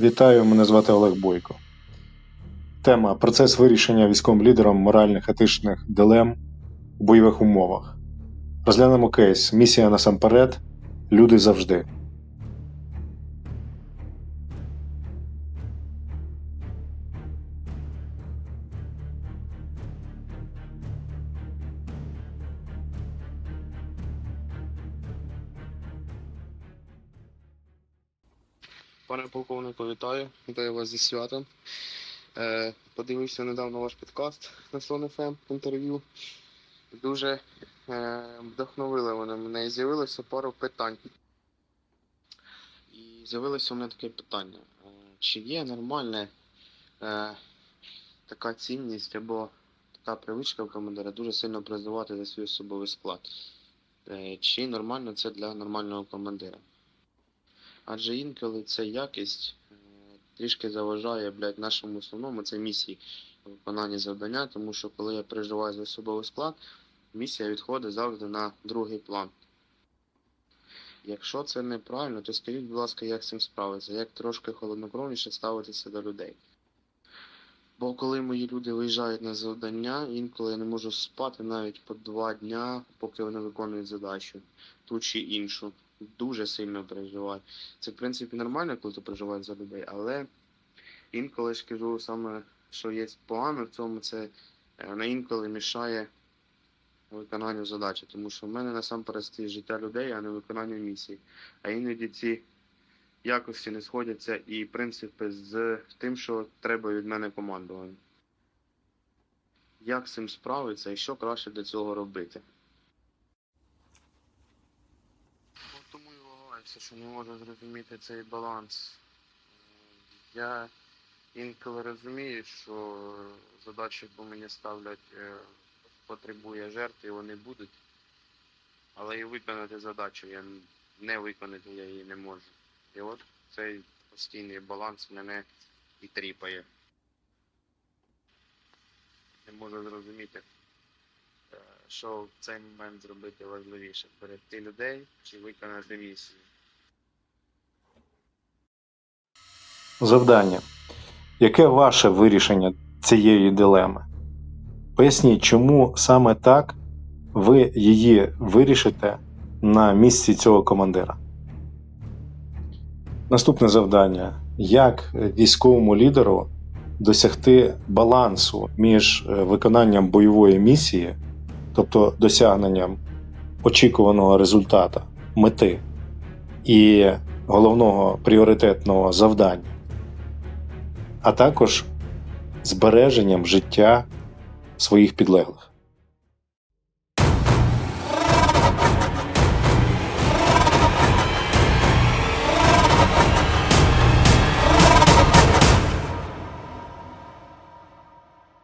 Вітаю, мене звати Олег Бойко. Тема процес вирішення військовим лідером моральних етичних дилем у бойових умовах. Розглянемо кейс. Місія насамперед. Люди завжди. Пане полковнику, вітаю. Вітаю вас зі святом. Е, подивився недавно ваш підкаст на Сон ФМ інтерв'ю. Дуже е, вдохновили вони мене і з'явилося пару питань. І з'явилося у мене таке питання. Е, чи є нормальна е, така цінність або така привичка в командира дуже сильно призивати за свій особовий склад? Е, чи нормально це для нормального командира? Адже інколи ця якість е, трішки заважає блядь, нашому основному це місії виконання завдання, тому що коли я переживаю за особовий склад, місія відходить завжди на другий план. Якщо це неправильно, то скажіть, будь ласка, як з цим справитися, як трошки холоднокровніше ставитися до людей. Бо коли мої люди виїжджають на завдання, інколи я не можу спати навіть по два дня, поки вони виконують задачу, ту чи іншу. Дуже сильно переживаю. Це, в принципі, нормально, коли ти переживаєш за людей, але інколи ж кажу саме, що є погано в цьому, це е, на інколи мішає виконанню задачі, тому що в мене насамперед стоїть життя людей, а не виконання місії. А іноді ці якості не сходяться і принципи з тим, що треба від мене командування. Як з цим справитися і що краще для цього робити? От тому і що не можу зрозуміти цей баланс. Я інколи розумію, що задачі, яку мені ставлять, е, потребує жертв, і вони будуть. Але і виконати задачу я не виконати я її не можу. І от цей постійний баланс мене і тріпає. Не можу зрозуміти, е, що в цей момент зробити важливіше берегти людей чи виконати місію. Завдання. Яке ваше вирішення цієї дилеми? Поясніть, чому саме так ви її вирішите на місці цього командира. Наступне завдання: як військовому лідеру досягти балансу між е, виконанням бойової місії, тобто досягненням очікуваного результата, мети і головного пріоритетного завдання, а також збереженням життя своїх підлеглих.